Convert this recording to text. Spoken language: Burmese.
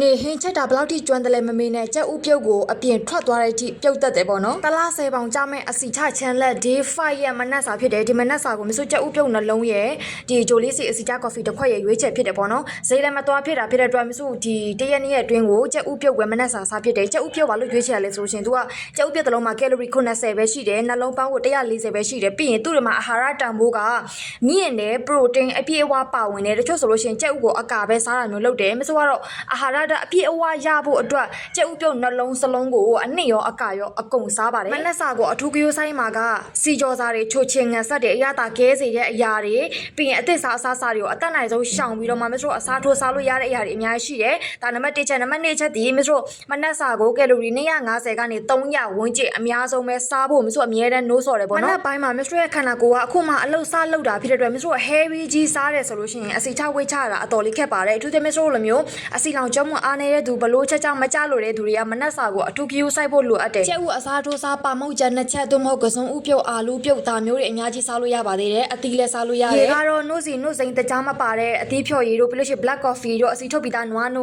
နေဟင်းချက်တာဘယ်လောက်ထိကျွမ်းတယ်လဲမမေးနဲ့ကြက်ဥပြုတ်ကိုအပြင်ထွက်သွားတဲ့အထိပြုတ်တက်တယ်ပေါ့နော်တလားဆယ်ပေါင်ကြမဲ့အစီချချမ်းလက် day 5ရဲ့မနက်စာဖြစ်တယ်ဒီမနက်စာကိုမစိုးကြက်ဥပြုတ်နှလုံးရဲ့ဒီဂျိုလေးစီအစီချကော်ဖီတစ်ခွက်ရဲ့ရွေးချက်ဖြစ်တယ်ပေါ့နော်ဈေးလည်းမသွားဖြစ်တာဖြစ်တဲ့အတွက်မစိုးဒီတရက်နေ့ရဲ့အတွင်းကိုကြက်ဥပြုတ်ဝယ်မနက်စာစားဖြစ်တယ်ကြက်ဥပြုတ်ဘာလို့ရွေးချက်ရလဲဆိုလို့ရှရင် तू ကကြက်ဥပြုတ်တစ်လုံးမှာကယ်လိုရီ90ပဲရှိတယ်နှလုံးပေါင်းကို140ပဲရှိတယ်ပြီးရင်သူ့တွေမှာအာဟာရတန်ဖိုးကမြင့်တယ်ပရိုတင်းအပြည့်အဝပါဝင်တယ်တချို့ဆိုလို့ရှရင်ကြက်ဥကိုအကာပဲစားတာမျိုးလုပ်တယ်မစိုးကတော့အာဟာရဓာတ်အပြည့်အဝရဖို့အတွက်ကြက်ဥပြုတ်နှလုံးစလုံးကိုအနှစ်ရောအကာရောအကုန်စားပါတယ်မနက်စာကိုအထူးကရိုးဆိုင်မှာကစီကြောစာတွေချိုချင်ငံဆက်တွေအရသာကဲစေတဲ့အရာတွေပြီးရင်အသစ်စားအစားစားတွေကိုအသက်နိုင်ဆုံးရှောင်ပြီးတော့မှမစိုးအစားထိုးစားလို့ရတဲ့အရာတွေအများကြီးရှိတယ်ဒါနံပါတ်1ချက်နံပါတ်2ချက်ဒီမစိုးမနက်စာကိုကယ်လိုရီ250ကနေ300ဝန်းကျင်အများဆုံးပဲစားဖို့မစိုးအမြဲတမ်းနိုးစော်တယ်ပေါ့နော်မနက်ပိုင်းမှာမစိုးရဲ့ခန္ဓာကိုယ်ကအခုမှအလုတ်စားလောက်တာဖြစ်တဲ့အတွက်မစိုး heavy ကြီးစားတယ်ဆိုလို့ရှိရင်အစီချဝိတ်ချတာအတော်လေးခက်ပါတယ်အထူးသဖြင့်မစိုးလိုမျိုးအစီလောင်ကျွမ်းမှုအားနေတဲ့သူဘလို့ချက်ချမကြလို့တဲ့သူတွေကမနက်စာကိုအထူးကြီးစိုက်ဖို့လိုအပ်တယ်ကျက်ဥအစားထိုးစားပါမုတ်ချက်နှစ်ချက်သို့မဟုတ်ကစုံဥပြုတ်အာလူပြုတ်ဒါမျိုးတွေအများကြီးစားလို့ရပါသေးတယ်အသီးလည်းစားလို့ရတယ်ရေကတော့နှုတ်စီနှုတ်စိန်တကြားမပါတဲ့အသီးဖြော်ရည်တို့ပြီးလို့ရှိရင် black coffee တို့အစီထုတ်ပြီးသားနွားနို့